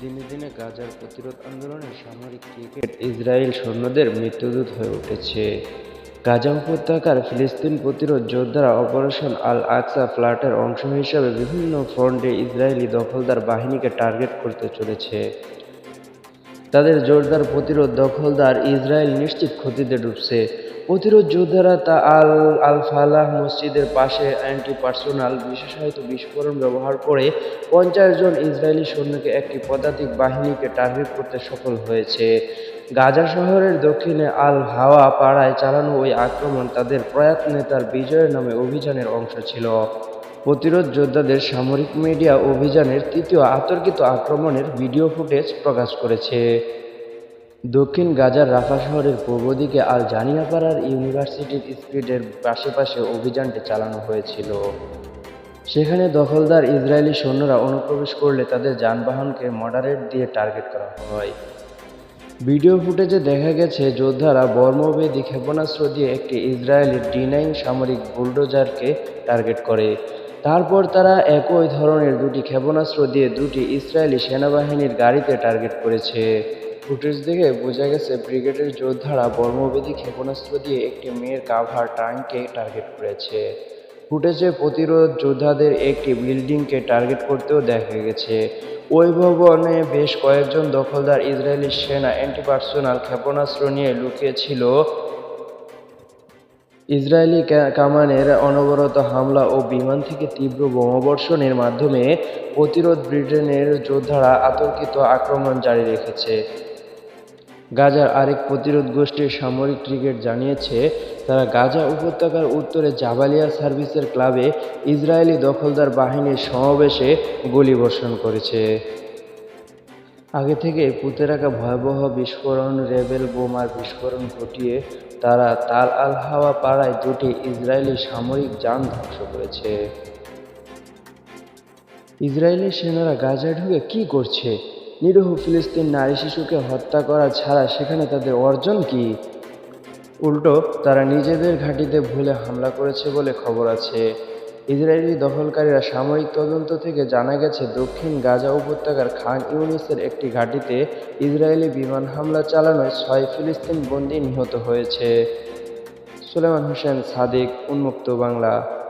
দিনে দিনে গাজার প্রতিরোধ আন্দোলনে সামরিক ক্রিকেট ইসরায়েল সৈন্যদের মৃত্যুদূত হয়ে উঠেছে। গাজা উপত্যকার ফিলিস্তিন প্রতিরোধ যোদ্ধারা অপারেশন আল আকসা ফ্লাটের অংশ হিসাবে বিভিন্ন ফ্রন্টে ইসরায়েলি দখলদার বাহিনীকে টার্গেট করতে চলেছে। তাদের জোরদার প্রতিরোধ দখলদার ইসরায়েল নিশ্চিত ক্ষতিতে ডুবছে। প্রতিরোধ যোদ্ধারা তা আল আল ফালাহ মসজিদের পাশে অ্যান্টি পার্সোনাল বিশেষায়িত বিস্ফোরণ ব্যবহার করে পঞ্চাশ জন ইসরায়েলি সৈন্যকে একটি পদাতিক বাহিনীকে টার্গেট করতে সফল হয়েছে। গাজা শহরের দক্ষিণে আল হাওয়া পাড়ায় চালানো ওই আক্রমণ তাদের প্রয়াত নেতার বিজয়ের নামে অভিযানের অংশ ছিল। প্রতিরোধ যোদ্ধাদের সামরিক মিডিয়া অভিযানের তৃতীয় আতর্কিত আক্রমণের ভিডিও ফুটেজ প্রকাশ করেছে। দক্ষিণ গাজার রাফা শহরের পূর্ব দিকে আল জানিয়াপাড়ার ইউনিভার্সিটির স্পিডের পাশে অভিযানটি চালানো হয়েছিল। সেখানে দখলদার ইসরায়েলি সৈন্যরা অনুপ্রবেশ করলে তাদের যানবাহনকে মডারেট দিয়ে টার্গেট করা হয়। ভিডিও ফুটেজে দেখা গেছে, যোদ্ধারা বর্মবেদী ক্ষেপণাস্ত্র দিয়ে একটি ইসরায়েলি ডি নাইন সামরিক বুলডোজারকে টার্গেট করে। তারপর তারা একই ধরনের দুটি ক্ষেপণাস্ত্র দিয়ে দুটি ইসরায়েলি সেনাবাহিনীর গাড়িতে টার্গেট করেছে। ফুটেজ দেখে বোঝা গেছে ব্রিগেডের যোদ্ধারা বর্মবেদী ক্ষেপণাস্ত্র দিয়ে একটি মেয়ের কাভার ট্যাঙ্ককে টার্গেট করেছে। ফুটেজে প্রতিরোধ যোদ্ধাদের একটি বিল্ডিংকে টার্গেট করতেও দেখা গেছে। ওই ভবনে বেশ কয়েকজন দখলদার ইসরায়েলি সেনা অ্যান্টিপার্সোনাল ক্ষেপণাস্ত্র নিয়ে লুকিয়েছিল। ইসরায়েলি কামানের অনবরত হামলা ও বিমান থেকে তীব্র বোমাবর্ষণের মাধ্যমে প্রতিরোধ ব্রিটেনের যোদ্ধারা আতঙ্কিত আক্রমণ জারি রেখেছে। গাজার আরেক প্রতিরোধ গোষ্ঠীর সামরিক ক্রিকেট জানিয়েছে, তারা গাজা উপত্যকার উত্তরে জাবালিয়া সার্ভিসের ক্লাবে ইসরায়েলি দখলদার বাহিনীর সমাবেশে গুলিবর্ষণ করেছে। আগে থেকে পুঁতে রাখা ভয়াবহ বিস্ফোরণ রেবেল বোমার বিস্ফোরণ ঘটিয়ে তারা তাল আল হাওয়া পাড়ায় দুটি ইসরায়েলি সামরিক যান ধ্বংস করেছে। ইসরায়েলি সেনারা গাজা ঢুকে কি করছে? নিরীহ ফিলিস্তিন নারী শিশুকে হত্যা করা ছাড়া সেখানে তাদের অর্জন কি? উল্টো, তারা নিজেদের ঘাঁটিতে ভুলে হামলা করেছে বলে খবর আছে। ইসরায়েলি দখলকারীরা সামরিক তদন্ত থেকে জানা গেছে, দক্ষিণ গাজা উপত্যকার খান ইউনিসের একটি ঘাঁটিতে ইসরায়েলি বিমান হামলা চালানোয় ছয় ফিলিস্তিন বন্দী নিহত হয়েছে। সুলেমান হোসেন সাদিক, উন্মুক্ত বাংলা।